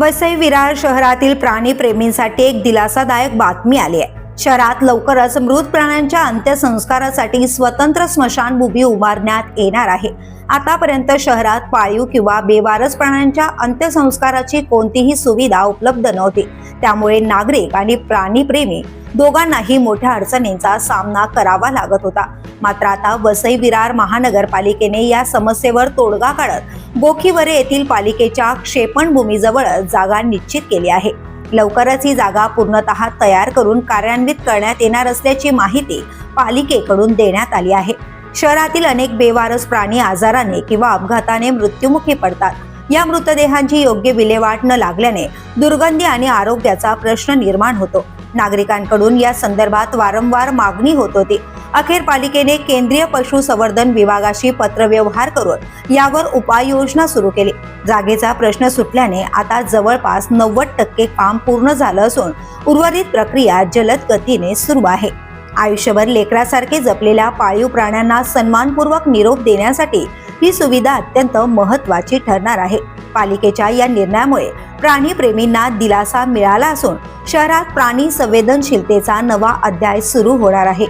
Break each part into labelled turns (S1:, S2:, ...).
S1: वसई विरार शहरातील प्राणीप्रेमींसाठी एक दिलासादायक बातमी आली आहे. शहरात लवकरच मृत प्राण्यांच्या अंत्यसंस्कारासाठी स्वतंत्र स्मशानभूमी उभारण्यात येणार आहे. आतापर्यंत शहरात पाळीव किंवा बेवारस प्राण्यांच्या अंत्यसंस्काराची कोणतीही सुविधा उपलब्ध नव्हती. त्यामुळे नागरिक आणि प्राणीप्रेमी दोघांनाही मोठ्या अडचणींचा सामना करावा लागत होता. मात्र आता वसई विरार महानगरपालिकेने या समस्येवर तोडगा काढत बोखीवरे येथील पालिकेच्या क्षेपणभूमीजवळ जागा निश्चित केली आहे. लवकरच ही जागा पूर्णतः तयार करून कार्यान्वित करण्यात येणार असल्याची माहिती पालिकेकडून देण्यात आली आहे. शहरातील अनेक बेवारस प्राणी आजाराने किंवा अपघाताने मृत्युमुखी पडतात. या मृतदेहांची योग्य विल्हेवाट न लागल्याने दुर्गंधी आणि आरोग्याचा प्रश्न निर्माण होतो. नागरिकांकडून या संदर्भात वारंवार मागणी होत होती. अखेर पालिकेने केंद्रीय पशुसंवर्धन विभागाशी पत्रव्यवहार करून यावर उपाययोजना सुरू केली. जागेचा प्रश्न सुटल्याने आता जवळपास नव्वद टक्के काम पूर्ण झालं असून उर्वरित प्रक्रिया जलद गतीने सुरू आहे. आयुष्यभर लेकरासारखे जपलेल्या पाळीव प्राण्यांना सन्मानपूर्वक निरोप देण्यासाठी ही सुविधा अत्यंत महत्वाची ठरणार आहे. पालिकेच्या या निर्णयामुळे प्राणीप्रेमींना दिलासा मिळाला असून शहरात प्राणी संवेदनशीलतेचा नवा अध्याय सुरू होणार आहे.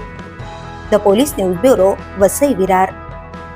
S1: The police news bureau Vasai Virar.